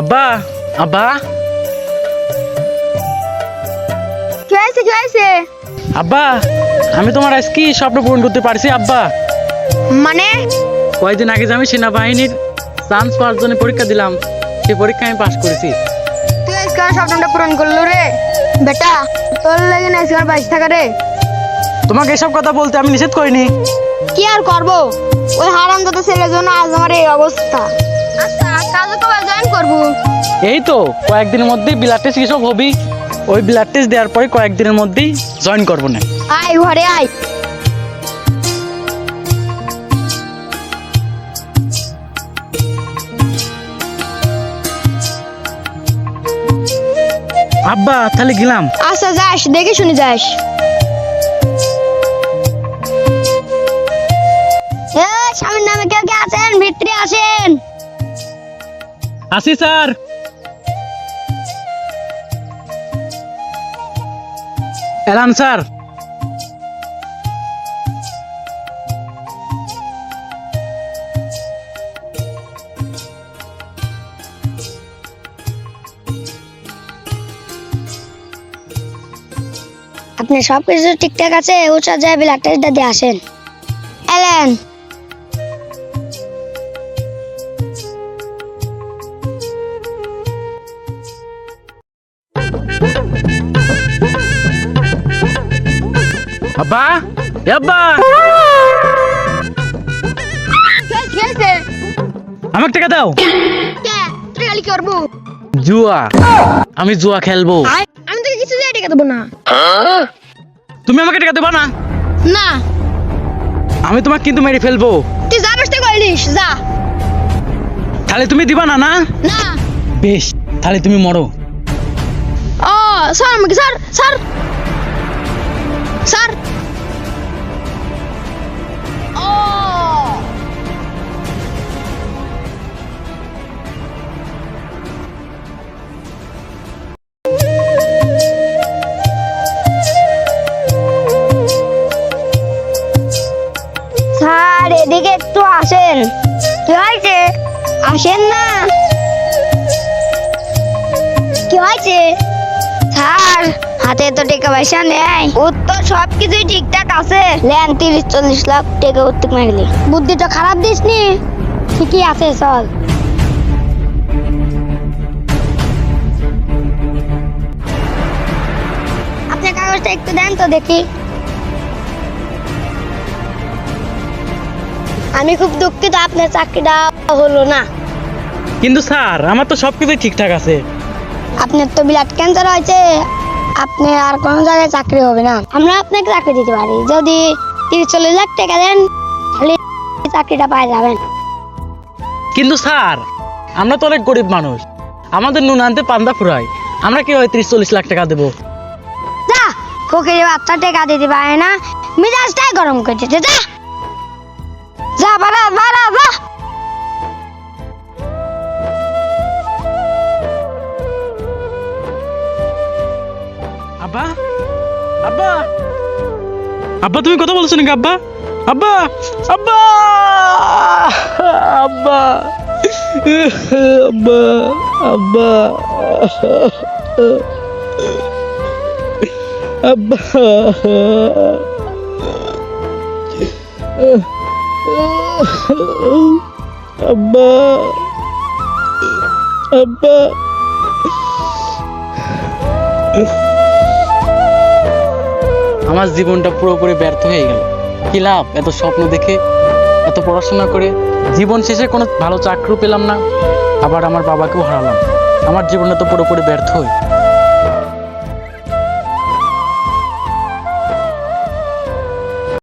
আব্বা আব্বা। কি হয়েছে কি হয়েছে? আব্বা আমি তোমার আজ কি স্বপ্ন পূরণ করতে পারছি আব্বা? মানে? কয়েকদিন আগে যে আমি সেনাবাহিনীর চান্স পাওয়ার জন্য পরীক্ষা দিলাম সেই পরীক্ষা আমি পাশ করেছি। তুই আজকে আমার স্বপ্নটা পূরণ করল রে? বেটা তোর লাগে না আজকে আমার বাইশ টাকা রে। তোমাকে এসব কথা বলতে আমি নিষেধ করিনি। কি আর করব? ওই হারাম দাদা ছেলের জন্য আজ আমার এই অবস্থা। আচ্ছা জয়েন করব এই তো কয়েকদিনের মধ্যেই ব্লাড টেস্ট সব হবি? ওই ব্লাড টেস্ট দেওয়ার পরে কয়েকদিনের মধ্যেই জয়েন করব না। আয় ঘরে আয়। আব্বা তাহলে গেলাম। আচ্ছা যাস দেখে শুনে যাস। স্বামীর নামে কেউ কে আছেন? ভিতরে আসেন। আসি, স্যার। এলাম, স্যার। আপনি সব কিছু ঠিকঠাক আছে? উৎসা যায় ব্লাড টেস্টটা দিয়ে আসেন। এলেন। আমাকে টাকা দাও। জুয়া। আমি জুয়া খেলব। আমি তোকে কিছু দিয়ে টাকা দেবো না তুমি আমাকে টাকা দেবা না? না আমি তোমাকে কিন্তু মেরে ফেলব। তুই যা বসতে করিস যা তাহলে তুমি দিবা না না না? বেশ, তাহলে তুমি মরো। ও, স্যার আমাকে, স্যার স্যার। স্যার একটু আসেন। কি হয়েছে? আসেন না। কি হয়েছে? স্যার, হাতে তো টাকা পয়সা নেই। উত্তর সব কিছুই ঠিকঠাক আছে। লেন তিরিশ, চল্লিশ লাখ টাকা উত্তর মাগলি বুদ্ধিটা খারাপ দিস নি ঠিকই আছে, চল। আপনার কাগজটা একটু দেন তো দেখি। আমি খুব দুঃখিত আপনার চাকরিটা হলো না। কিন্তু স্যার আমার তো সব কিছুই ঠিকঠাক আছে। আপনার তো ব্লাড ক্যান্সার হয়েছে আপনি আর কোনো জায়গায় চাকরি হবে না। আমরা আপনাকে চাকরি দিতে পারি যদি তিরিশ চল্লিশ লাখ টাকা দেন তাহলে চাকরিটা পাই যাবেন কিন্তু স্যার আমরা তো অনেক গরিব মানুষ। আমাদের নুন আনতে পান্তা ফুরাই আমরা কি হয় ত্রিশ চল্লিশ লাখ টাকা দেবো? যা ফকির বাচ্চা টাকা দিতে পারে না মিজাজটাই গরম করতেছে যা যা। আব্বা? আব্বা? আব্বা, তুমি কথা বলছো নাকি আব্বা? আব্বা! আব্বা! আব্বা! আব্বা! আব্বা! আব্বা! আব্বা! আব্বা! আমার জীবনটা পুরোপুরি ব্যর্থ হয়ে গেল। কি লাভ? এত স্বপ্ন দেখে, এত পড়াশোনা করে, জীবন শেষে কোনো ভালো চাকরি পেলাম না। আবার আমার বাবাকেও হারালাম। আমার জীবনটা তো পুরোপুরি ব্যর্থ হই